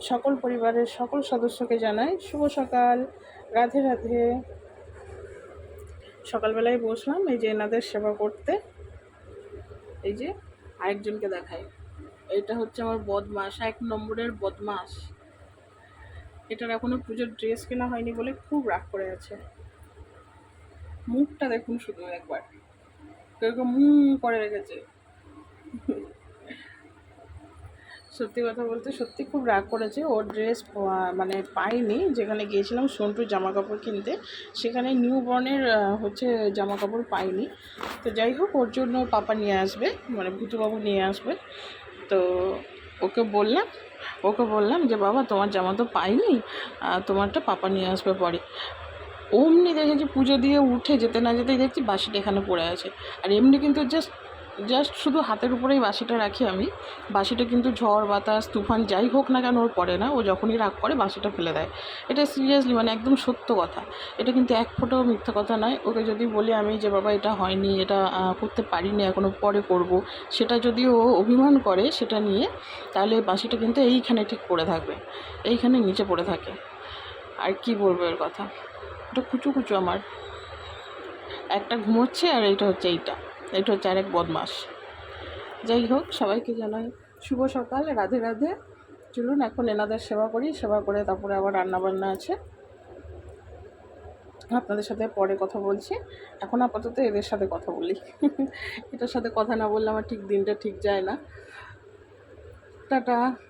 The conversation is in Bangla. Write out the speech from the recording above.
সকল পরিবারের সকল সদস্যকে জানাই। শুভ সকাল। রাধে রাধে। সকালবেলায় বসলাম, এই যে এনাদের সেবা করতে। এই যে আরেকজনকে দেখাই। এটা হচ্ছে আমার বদমাস, এক নম্বরের বদমাস। এটার এখনও পুজোর ড্রেস কেনা হয়নি বলে খুব রাগ করে আছে। মুখটা দেখুন শুধু একবার। কেউ মু করে রেখেছে। সত্যি কথা বলতে সত্যি খুব রাগ করেছে। ওর ড্রেস মানে পাইনি যেখানে গিয়েছিলাম সন্টুর জামা কাপড় কিনতে, সেখানে নিউ বর্নের হচ্ছে জামা কাপড় পাইনি তো যাই হোক, ওর জন্য পাপা নিয়ে আসবে মানে ভুতুবাবু নিয়ে আসবে। তো ওকে বললাম ওকে বললাম যে, বাবা, তোমার জামা তো পাইনি তোমারটা পাপা নিয়ে আসবে পরে। অমনি দেখেছি পুজো দিয়ে উঠে যেতে না যেতেই দেখছি বাসিটা এখানে পড়ে আছে। আর এমনি কিন্তু জাস্ট জাস্ট শুধু হাতের উপরেই বাসিটা রাখি আমি। বাসিটা কিন্তু ঝড়, বাতাস, তুফান যাই হোক না কেন ওর পড়ে না। ও যখনই রাগ করে বাসিটা ফেলে দেয়। এটা সিরিয়াসলি মানে একদম সত্য কথা। এটা কিন্তু এক ফোঁটাও মিথ্যা কথা নয়। ওকে যদি বলি আমি যে, বাবা, এটা হয়নি, এটা করতে পারিনি এখনও পরে করব। সেটা যদি ও অভিমান করে সেটা নিয়ে, তাহলে বাসিটা কিন্তু এইখানে ঠিক পড়ে থাকবে। এইখানে নিচে পড়ে থাকে। আর কি বলব এর কথা? ওটা কুচু কুচু আমার। একটা ঘুমোচ্ছে আর এইটা হচ্ছে এইটা। এটা হচ্ছে আরেক বদমাস। যাই হোক, সবাইকে জানাই শুভ সকাল, রাধে রাধে। চলুন, এখন এনাদের সেবা করি, সেবা করে তারপরে আবার রান্না বান্না আছে। আপনাদের সাথে পরে কথা বলছি। এখন আপাতত এদের সাথে কথা বলি। এটার সাথে কথা না বললে আমার ঠিক দিনটা ঠিক যায় না। টাটা।